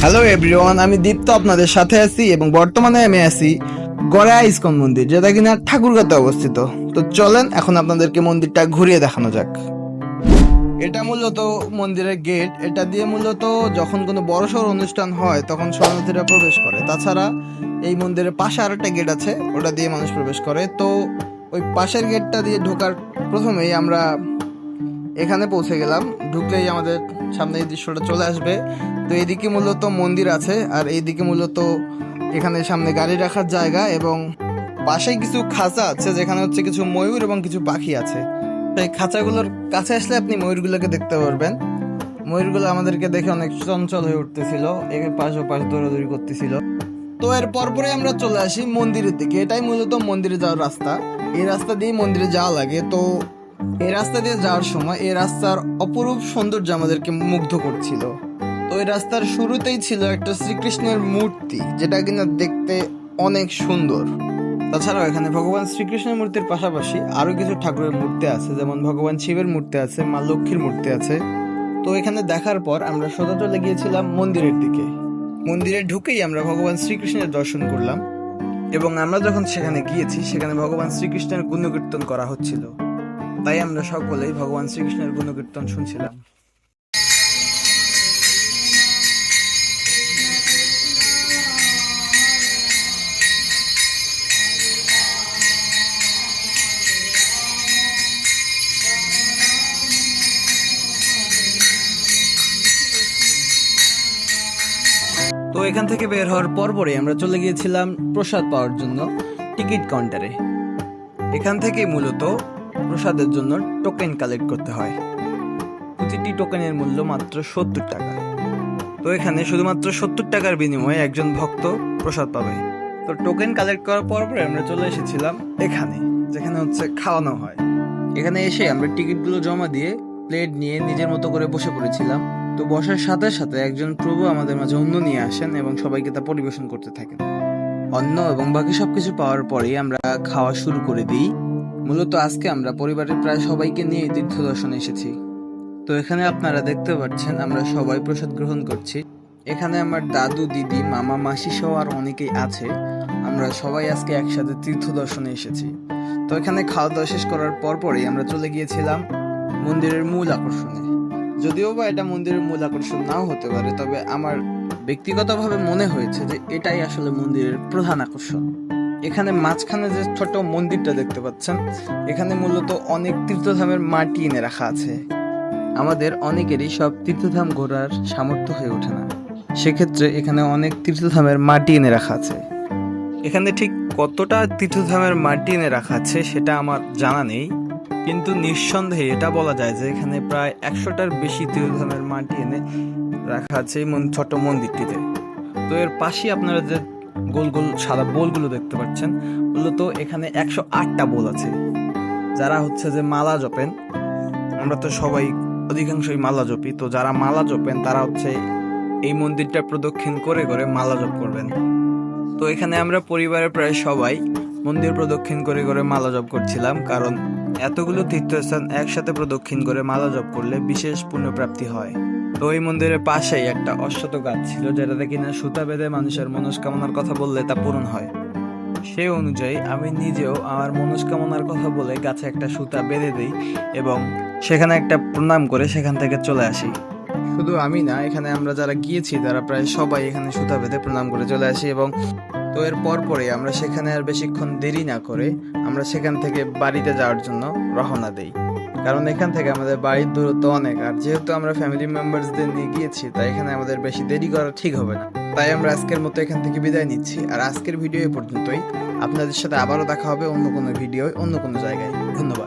Hello everyone আমি দীপ্ত আপনাদের সাথে আছি এবং বর্তমানে আমি আছি গড়া ইস্কন মন্দির, যেটা কিনা ঠাকুরগাতে অবস্থিত। তো চলেন, এখন আপনাদেরকে মন্দিরটা ঘুরিয়ে দেখানো যাক। এটা মূলত মন্দিরের গেট। এটা দিয়ে মূলত যখন কোনো বড়সড় অনুষ্ঠান হয়, তখন শরণার্থীরা প্রবেশ করে। তাছাড়া এই মন্দিরের পাশে আর একটা গেট আছে, ওটা দিয়ে মানুষ প্রবেশ করে। তো ওই পাশের গেটটা দিয়ে ঢোকার প্রথমেই আমরা এখানে পৌঁছে গেলাম। ঢুকলেই আমাদের সামনে এই দৃশ্যটা চলে আসবে। তো এইদিকে মূলত মন্দির আছে, আর এইদিকে মূলত এখানে সামনে গাড়ি রাখার জায়গা এবং পাশেই কিছু খাঁচা আছে, যেখানে হচ্ছে কিছু ময়ূর এবং কিছু পাখি আছে। তো এই খাঁচাগুলোর কাছে আসলে আপনি ময়ূরগুলোকে দেখতে পারবেন। ময়ূরগুলো আমাদেরকে দেখে অনেক চঞ্চল হয়ে উঠতেছিল এর পাশ ও পাশ দৌড়াদৌড়ি করতেছিল। তো এর পরপরে আমরা চলে আসি মন্দিরের দিকে। এটাই মূলত মন্দিরে যাওয়ার রাস্তা। এই রাস্তা দিয়ে মন্দিরে যাওয়া লাগে। তো এই রাস্তা দিয়ে যাওয়ার সময় এই রাস্তার অপরূপ সৌন্দর্য আমাদেরকে মুগ্ধ করছিল। তো এই রাস্তার শুরুতেই ছিল একটা শ্রীকৃষ্ণের মূর্তি, যেটা কিনা দেখতে অনেক সুন্দর। তাছাড়াও এখানে ভগবান শ্রীকৃষ্ণের মূর্তির পাশাপাশি আরও কিছু ঠাকুরের মূর্তি আছে, যেমন ভগবান শিবের মূর্তি আছে, মা লক্ষ্মীর মূর্তি আছে। তো এখানে দেখার পর আমরা সোজা চলে গিয়েছিলাম মন্দিরের দিকে। মন্দিরে ঢুকেই আমরা ভগবান শ্রীকৃষ্ণের দর্শন করলাম এবং আমরা যখন সেখানে গিয়েছি, সেখানে ভগবান শ্রীকৃষ্ণের গুণকীর্তন করা হচ্ছিল। তাই আমরা সকলেই ভগবান শ্রীকৃষ্ণের গুণকীর্তন শুনছিলাম। তো এখান থেকে বের হওয়ার পর পরে আমরা চলে গিয়েছিলাম প্রসাদ পাওয়ার জন্য টিকিট কাউন্টারে। এখান থেকে মূলত প্রসাদের জন্য টোকেন কালেক্ট করতে হয়। প্রতিটি টোকেনের মূল্য মাত্র সত্তর টাকা। তো এখানে শুধুমাত্র সত্তর টাকার বিনিময়ে একজন ভক্ত প্রসাদ পাবে। তো টোকেন কালেক্ট করার পর পরে আমরা চলে এসেছিলাম এখানে, যেখানে হচ্ছে খাওয়ানো হয়। এখানে এসে আমরা টিকিটগুলো জমা দিয়ে প্লেট নিয়ে নিজের মতো করে বসে পড়েছিলাম। তো বসার সাথে সাথে একজন প্রভু আমাদের মাঝে অন্য নিয়ে আসেন এবং সবাইকে তা পরিবেশন করতে থাকেন। অন্ন এবং বাকি সবকিছু পাওয়ার পরেই আমরা খাওয়া শুরু করে দিই। মূলত আজকে আমরা পরিবারের প্রায় সবাইকে নিয়ে তীর্থ দর্শনে এসেছি। তো এখানে আপনারা দেখতে পাচ্ছেন, আমরা সবাই প্রসাদ গ্রহণ করছি। এখানে আমার দাদু, দিদি, মামা, মাসি সহ আর অনেকেই আছে। আমরা সবাই আজকে একসাথে তীর্থ দর্শনে এসেছি। তো এখানে খাওয়া দাওয়া শেষ করার পর পরেই আমরা চলে গিয়েছিলাম মন্দিরের মূল আকর্ষণে। যদিও বা এটা মন্দিরের মূল আকর্ষণ নাও হতে পারে, তবে আমার ব্যক্তিগতভাবে মনে হয়েছে যে এটাই আসলে মন্দিরের প্রধান আকর্ষণ। এখানে মাঝখানে যে ছোট মন্দিরটা দেখতে পাচ্ছেন, এখানে মূলত অনেক তীর্থধামের মাটি এনে রাখা আছে। আমাদের অনেকেরই সব তীর্থধাম ঘোরার সামর্থ্য হয়ে ওঠে না। সেক্ষেত্রে এখানে অনেক তীর্থধামের মাটি এনে রাখা আছে। এখানে ঠিক কতটা তীর্থধামের মাটি এনে রাখা আছে সেটা আমার জানা নেই, কিন্তু নিঃসন্দেহে এটা বলা যায় যে এখানে প্রায় একশোটার বেশি তীর্থধামের মাটি এনে রাখা আছে এই ছোট মন্দিরটিতে। তো এর পাশে আপনারা যে গোল গোল সাদা বোলগুলো দেখতে পাচ্ছেন। মূলত এখানে একশো আটটা বোল আছে। যারা হচ্ছে যে মালা জপেন, আমরা তো সবাই অধিকাংশই মালা জপি, তো যারা মালা জপেন, তারা হচ্ছে এই মন্দিরটা প্রদক্ষিণ করে করে মালা জপ করবেন। তো এখানে আমরা পরিবারের প্রায় সবাই মন্দির প্রদক্ষিণ করে করে মালা জপ করছিলাম, কারণ এতগুলো তীর্থস্থান একসাথে প্রদক্ষিণ করে মালা জপ করলে বিশেষ পুণ্যপ্রাপ্তি হয়। তো এই মন্দিরের পাশেই একটা অশ্বত গাছ ছিল, যেটাতে কিনা সুতা বেঁধে মানুষের মনস্কামনার কথা বললে তা পূরণ হয়। সেই অনুযায়ী আমি নিজেও আমার মনস্কামনার কথা বলে গাছে একটা সুতা বেঁধে দিই এবং সেখানে একটা প্রণাম করে সেখান থেকে চলে আসি। শুধু আমি না, এখানে আমরা যারা গিয়েছি, তারা প্রায় সবাই এখানে সুতা বেঁধে প্রণাম করে চলে আসি এবং তো এর পর পরে আমরা সেখানে আর বেশিক্ষণ দেরি না করে আমরা সেখান থেকে বাড়িতে যাওয়ার জন্য রওনা দেই। কারণ এখান থেকে আমাদের বাড়ির দূরত্ব অনেক, আর যেহেতু আমরা ফ্যামিলি মেম্বারসদের নিয়ে গিয়েছি, তাই এখানে আমাদের বেশি দেরি করা ঠিক হবে না। তাই আমরা আজকের মতো এখান থেকে বিদায় নিচ্ছি, আর আজকের ভিডিও এ পর্যন্তই। আপনাদের সাথে আবারও দেখা হবে অন্য কোনো ভিডিও অন্য কোনো জায়গায়। ধন্যবাদ।